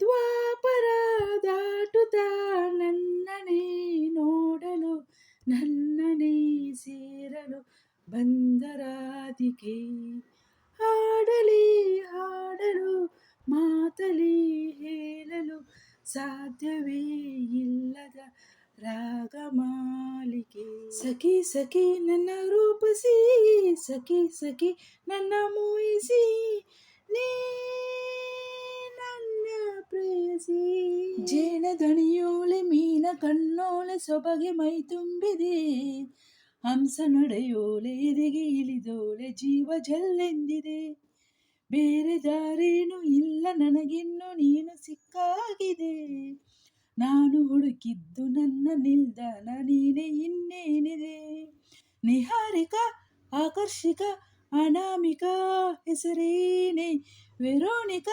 ದ್ವಾಪರ ದಾಟುತ್ತ ನನ್ನನೇ ನೋಡಲು ನನ್ನನೇ ಸೇರಲು ಬಂದರಾದಿಕೆ. ಹಾಡಲಿ, ಹಾಡಲು, ಮಾತಲಿ ಹೇಳಲು ಸಾಧ್ಯವೇ ಇಲ್ಲದ ರಾಗಮಾಲಿಕೆ ಸಖಿ ಸಖಿ, ನನ್ನ ರೂಪಸಿ, ಸಖಿ ಸಖಿ, ನನ್ನ ಮೂಯಿಸಿ, ನೀ ಪ್ರೇಯಸಿ ಜೇನ ದಣಿಯೋಳೆ ಮೀನ ಕಣ್ಣೋಳೆ ಸೊಬಗೆ ಮೈ ತುಂಬಿದೆ. ಹಂಸ ನಡೆಯೋಳೆ ಎದೆಗೆ ಇಳಿದೋಳೆ ಜೀವ ಜಲ್ಲೆಂದಿದೆ. ಬೇರೆ ದಾರೇನು ಇಲ್ಲ ನನಗಿನ್ನು ನೀನು ಸಿಕ್ಕಾಗಿದೆ. ನಾನು ಹುಡುಕಿದ್ದು ನನ್ನ ನಿಲ್ದಾಣ ನೀನೆ ಇನ್ನೇನಿದೆ. ನಿಹಾರಿಕ, ಆಕರ್ಷಿಕ, ಅನಾಮಿಕ ಹೆಸರೇನೆ. ವೆರೋನಿಕ,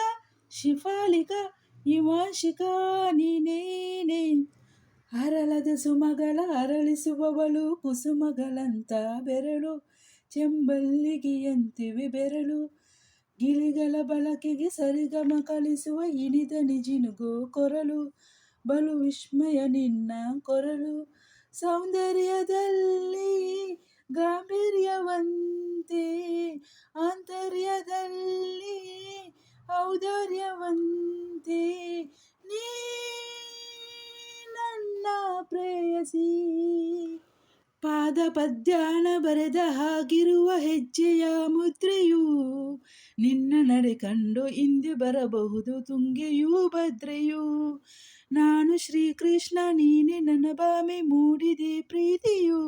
ಶಿಫಾಲಿಕ ಇವಾಂಶಿಕ ನೀನೇನೆ ಅರಳದ ಸುಮಗಳ ಅರಳಿಸುವವಳು ಕುಸುಮಗಳಂತ ಬೆರಳು. ಚೆಂಬಲ್ಲಿಗೆಯಂತಿವೆ ಬೆರಳು. ಗಿಳಿಗಳ ಬಳಕೆಗೆ ಸರಿಗಮ ಕಲಿಸುವ ಇಣಿದ ನಿಜಿನುಗೋ ಕೊರಲು ಬಲು ವಿಸ್ಮಯ ನಿನ್ನ ಕೊರಳು. ಸೌಂದರ್ಯದಲ್ಲಿ ಗಾಂಭೀರ್ಯವಂತೆ. ಆಂತರ್ಯದಲ್ಲಿ ಔದಾರ್ಯವಂತೆ. ಪ್ರೇಯಸಿ ಪಾದ ಪದ್ಯಾನ ಬರೆದ ಹಾಗಿರುವ ಹೆಜ್ಜೆಯ ಮುದ್ರೆಯು ನಿನ್ನ ನಡೆ ಕಂಡು ಹಿಂದೆ ಬರಬಹುದು ತುಂಗೆಯೂ ಭದ್ರೆಯು. ನಾನು ಶ್ರೀಕೃಷ್ಣ, ನೀನೆ ನನ್ನ ಬಾಮೆ ಮೂಡಿದೆ ಪ್ರೀತಿಯು.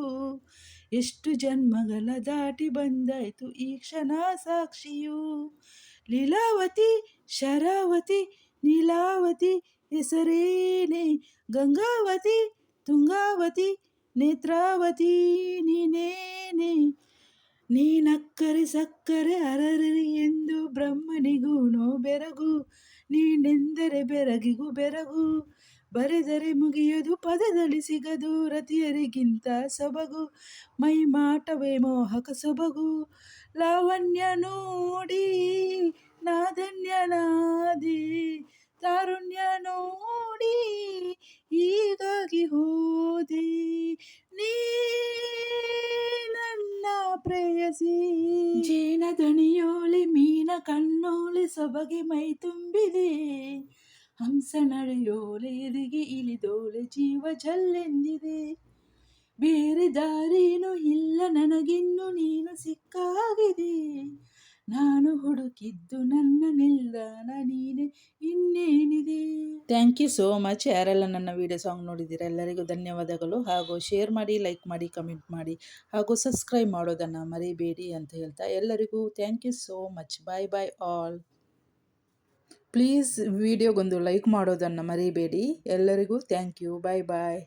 ಎಷ್ಟು ಜನ್ಮಗಳ ದಾಟಿ ಬಂದಾಯ್ತು ಈ ಕ್ಷಣ ಸಾಕ್ಷಿಯು. ಲೀಲಾವತಿ, ಶರಾವತಿ, ನೀಲಾವತಿ, ಹೆಸರೇನೆ ಗಂಗಾವತಿ ತುಂಗಾವತಿ, ನೇತ್ರಾವತಿ, ನೀನೇನೆ, ನೀನಕ್ಕರೆ ಸಕ್ಕರೆ ಅರರಿ ಎಂದು ಬ್ರಹ್ಮನಿಗೂ ನೋ ಬೆರಗು ನೀನೆಂದರೆ ಬೆರಗಿಗೂ ಬೆರಗು, ಬರೆದರೆ ಮುಗಿಯದು ಪದದಲ್ಲಿ ಸಿಗದು, ರತಿಯರಿಗಿಂತ ಸೊಬಗು, ಮೈ ಮಾಟವೇ ಮೋಹಕ ಸೊಬಗು, ಲಾವಣ್ಯ ನೋಡಿ, ನಾದನ್ಯನಾದಿ, ತಾರುಣ್ಯ ನೋಡಿ. ಪ್ರೇಯಸಿ. ಜೀನ ದಣಿಯೋಳಿ ಮೀನ ಕಣ್ಣೋಳಿ ಸೊಬಗೆ ಮೈ ತುಂಬಿದೆ. ಹಂಸ ನಡೆಯೋಳೆ ಎದಿಗೆ ಇಳಿದೋಳೆ ಜೀವ ಜಲ್ಲೆಂದಿದೆ ಬೇರೆ ದಾರೇನು ಇಲ್ಲ ನನಗಿನ್ನು ನೀನು ಸಿಕ್ಕಾಗಿದೆ. ನಾನು ಹುಡುಕಿದ್ದು ನನ್ನ ನಿಲ್ದಾಣ ನೀನೆ, ಇನ್ನೇನಿದೆ? ಥ್ಯಾಂಕ್ ಯು ಸೋ ಮಚ್ ಯಾರೆಲ್ಲ ನನ್ನ ವಿಡಿಯೋ ಸಾಂಗ್ ನೋಡಿದ್ದೀರಾ, ಎಲ್ಲರಿಗೂ ಧನ್ಯವಾದಗಳು. ಹಾಗೂ ಶೇರ್ ಮಾಡಿ ಲೈಕ್ ಮಾಡಿ ಕಮೆಂಟ್ ಮಾಡಿ, ಹಾಗೂ ಸಬ್ಸ್ಕ್ರೈಬ್ ಮಾಡೋದನ್ನು ಮರಿಬೇಡಿ ಅಂತ ಹೇಳ್ತಾ ಎಲ್ಲರಿಗೂ thank you so much bye bye all please ವಿಡಿಯೋಗೊಂದು like ಮಾಡೋದನ್ನು ಮರಿಬೇಡಿ. ಎಲ್ಲರಿಗೂ ಥ್ಯಾಂಕ್ ಯು ಬಾಯ್ ಬಾಯ್